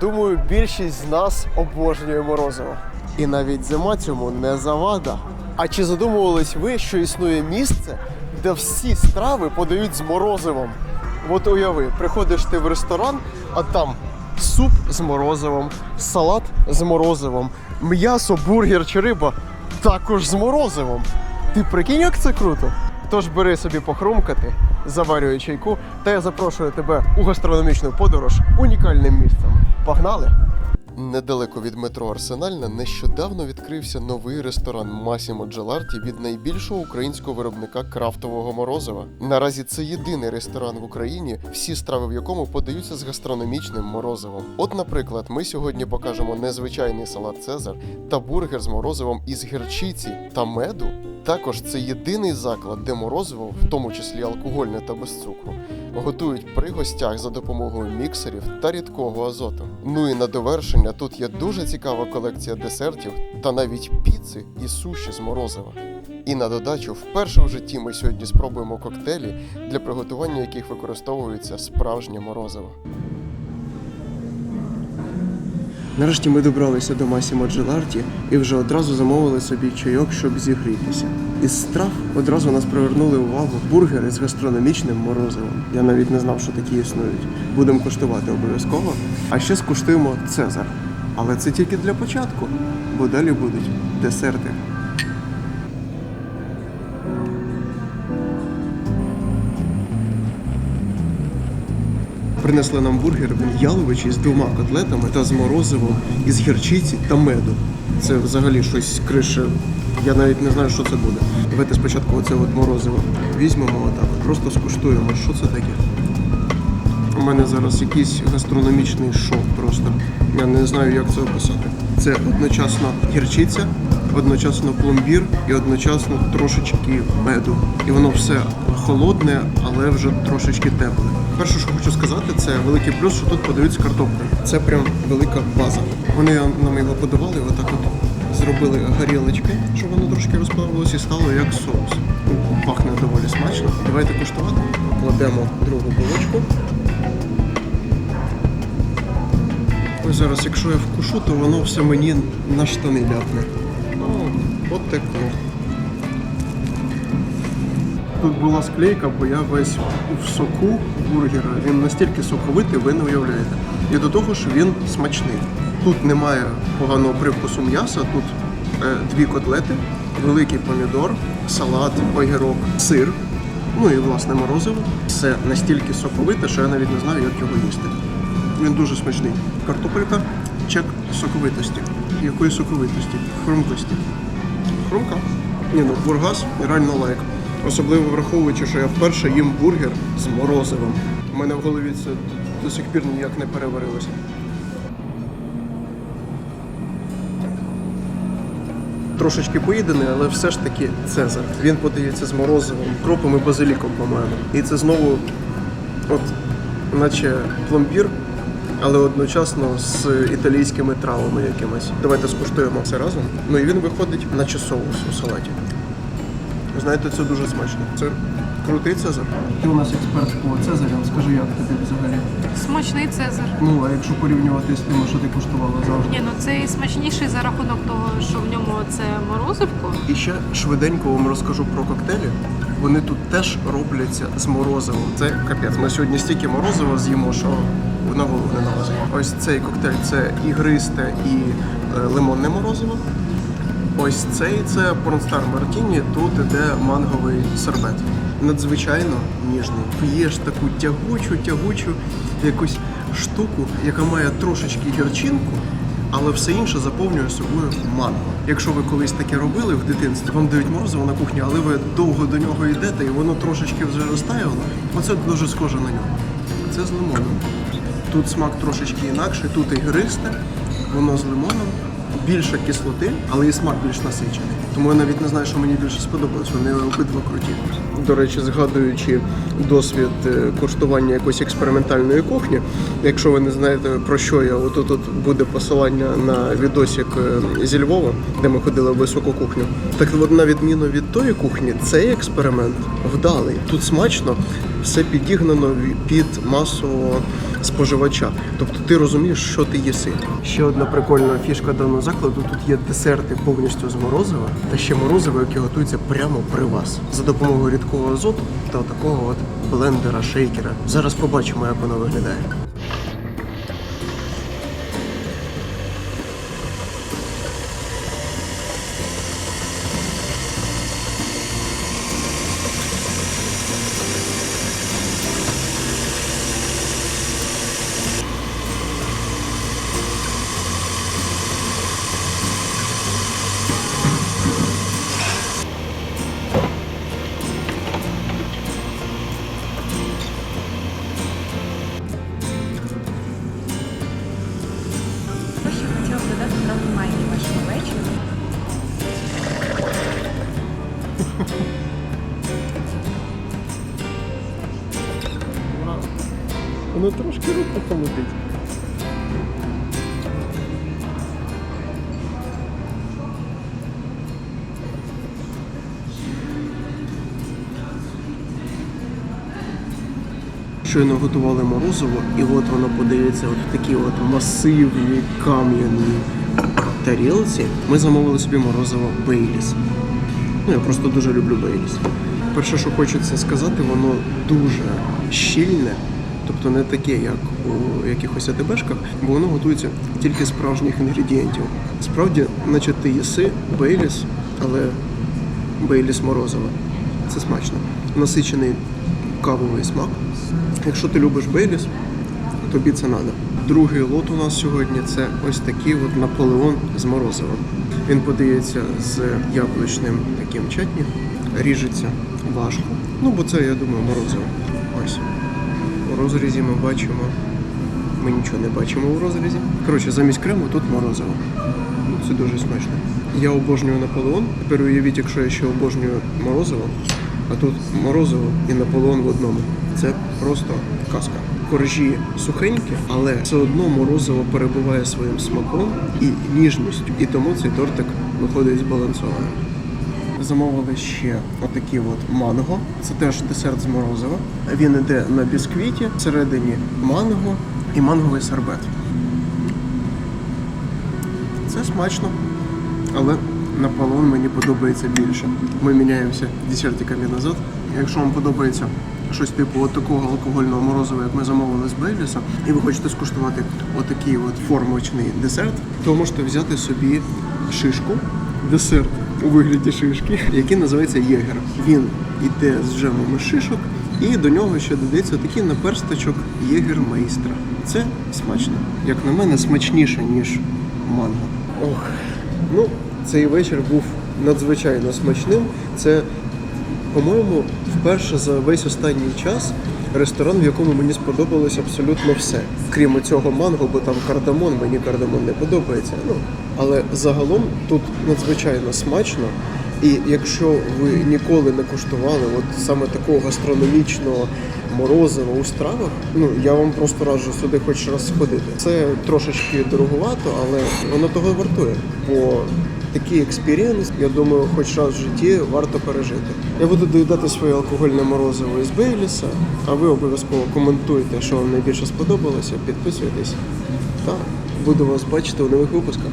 Думаю, більшість з нас обожнює морозиво. І навіть зима цьому не завада. А чи задумувались ви, що існує місце, де всі страви подають з морозивом? От уяви, приходиш ти в ресторан, а там суп з морозивом, салат з морозивом, м'ясо, бургер чи риба також з морозивом. Ти прикинь, як це круто? Тож бери собі похрумкати, заварюй чайку, та я запрошую тебе у гастрономічну подорож унікальним місцем. Погнали! Недалеко від метро Арсенальна нещодавно відкрився новий ресторан Масімо Джеларті від найбільшого українського виробника крафтового морозива. Наразі це єдиний ресторан в Україні, всі страви в якому подаються з гастрономічним морозивом. От, наприклад, ми сьогодні покажемо незвичайний салат Цезар та бургер з морозивом із гірчиці та меду. Також це єдиний заклад, де морозиво, в тому числі алкогольне та без цукру, готують при гостях за допомогою міксерів та рідкого азоту. Ну і на довершення тут є дуже цікава колекція десертів та навіть піци і суші з морозива. І на додачу, вперше в житті ми сьогодні спробуємо коктейлі, для приготування яких використовується справжнє морозиво. Нарешті ми добралися до Масімо Джеларті і вже одразу замовили собі чайок, щоб зігрітися. Із страв одразу нас привернули увагу бургери з гастрономічним морозивом. Я навіть не знав, що такі існують. Будемо коштувати обов'язково. А ще скуштуємо Цезар. Але це тільки для початку, бо далі будуть десерти. Принесли нам бургер яловичий з двома котлетами та з морозивом із гірчиці та меду. Це взагалі щось крише. Я навіть не знаю, що це буде. Давайте спочатку оце от морозиво візьмемо отак, просто скуштуємо, що це таке. У мене зараз якийсь гастрономічний шок просто. Я не знаю, як це описати. Це одночасно гірчиця, одночасно пломбір і одночасно трошечки меду. І воно все холодне, але вже трошечки тепле. Перше, що хочу сказати, це великий плюс, що тут подають з картоплею. Це прям велика база. Вони нам його подавали, отак от зробили горілочки, щоб воно трошки розплавилось і стало як соус. Пахне доволі смачно. Давайте куштувати. Кладемо другу булочку. Ось зараз, якщо я вкушу, то воно все мені на штани ляпне. Ну, от текло. Тут була склейка, бо я весь в соку бургера. Він настільки соковитий, ви не уявляєте. І до того ж він смачний. Тут немає поганого привкусу м'яса, тут е, дві котлети, великий помідор, салат, огірок, сир, ну і власне морозиво. Все настільки соковите, що я навіть не знаю, як його їсти. Він дуже смачний. Картопелька, чек соковитості. Якої соковитості? Хрумкості. Хрумка. Ні, ну бургас реально лайк. Особливо враховуючи, що я вперше їм бургер з морозивом. У мене в голові це до сих пір ніяк не переварилося. Трошечки поїдений, але все ж таки Цезар. Він подається з морозивом, кропом і базиліком, по-моєму. І це знову, от, наче пломбір, але одночасно з італійськими травами якимись. Давайте скуштуємо це разом. Ну і він виходить, наче соус у салаті. Знаєте, це дуже смачно. Це крутий Цезар. Ти у нас експерт по Цезарям. Скажи, як тобі взагалі? Смачний Цезар. Ну, а якщо порівнювати з тим, що ти куштувала завжди. Ні, ну цей смачніший за рахунок того, що в ньому це морозивко. І ще швиденько вам розкажу про коктейлі. Вони тут теж робляться з морозивом. Це капець. Ми сьогодні стільки морозива з'їмо, що на голову не налазить. Ось цей коктейль це ігристе і е, лимонне морозиво. Ось цей це Порнстар Мартіні, тут іде манговий сербет. Надзвичайно ніжний. П'єш таку тягучу, тягучу якусь штуку, яка має трошечки гірчинку, але все інше заповнює собою манго. Якщо ви колись таке робили в дитинстві, вам дають морозиво на кухні, але ви довго до нього йдете і воно трошечки вже розтаяло, оце дуже схоже на нього. Це з лимоном. Тут смак трошечки інакший, тут ігристе, воно з лимоном. Більше кислоти, але і смак більш насичений. Тому я навіть не знаю, що мені більше сподобалось. Вони обидва круті. До речі, згадуючи досвід е, коштування якоїсь експериментальної кухні, якщо ви не знаєте про що я, отут тут буде посилання на відосик е, зі Львова, де ми ходили в високу кухню. Так от на відміну від тої кухні, цей експеримент вдалий. Тут смачно, все підігнано під масового споживача. Тобто ти розумієш, що ти їси. Ще одна прикольна фішка даного закладу. Тут є десерти повністю з морозива, та ще морозиво, яке готується прямо при вас за допомогою рідкого азоту та такого от блендера, шейкера. Зараз побачимо, як воно виглядає. Воно трошки руку холодить. Щойно готували морозиво, і от воно подається от в такі от масивні кам'яні тарілці. Ми замовили собі морозиво Бейліс. Ну, я просто дуже люблю Бейліс. Перше, що хочеться сказати, воно дуже щільне, тобто не таке, як у якихось АТБшках, бо воно готується тільки справжніх інгредієнтів. Справді, наче ти їси Бейліс, але Бейліс морозиво. Це смачно. Насичений кавовий смак. Якщо ти любиш Бейліс, тобі це треба. Другий лот у нас сьогодні це ось такий от Наполеон з морозивом. Він подається з яблучним таким чатні, ріжеться важко. Ну, бо це, я думаю, морозиво. Ось. У розрізі ми бачимо. Ми нічого не бачимо у розрізі. Коротше, замість крему тут морозиво. Ну, це дуже смачно. Я обожнюю Наполеон. Тепер уявіть, якщо я ще обожнюю морозиво, а тут морозиво і Наполеон в одному. Це просто казка. Коржі сухенькі, але все одно морозиво перебуває своїм смаком і ніжністю. І тому цей тортик виходить збалансованим. Замовили ще отакий от манго. Це теж десерт з морозива. Він іде на бісквіті, всередині манго і манговий сорбет. Це смачно, але Наполеон мені подобається більше. Ми міняємося десертиками назад. Якщо вам подобається щось типу от такого алкогольного морозива, як ми замовили з Бейліса, і ви хочете скуштувати отакий от формочний десерт, то можете взяти собі шишку, десерт у вигляді шишки, який називається Єгер. Він іде з джемами шишок, і до нього ще додається такий наперсточок Єгермейстра. Це смачно. Як на мене, смачніше, ніж манго. Ох, ну цей вечір був надзвичайно смачним. Це, по-моєму, вперше за весь останній час ресторан, в якому мені сподобалось абсолютно все. Крім цього манго, бо там кардамон, мені кардамон не подобається. Ну, але загалом тут надзвичайно смачно. І якщо ви ніколи не куштували от саме такого гастрономічного морозива у стравах, ну я вам просто раджу сюди хоч раз сходити. Це трошечки дороговато, але воно того вартує. Бо такий експірієнс, я думаю, хоч раз в житті варто пережити. Я буду доїдати своє алкогольне морозиво із Бейліса, а ви обов'язково коментуйте, що вам найбільше сподобалося, підписуйтесь та буду вас бачити у нових випусках.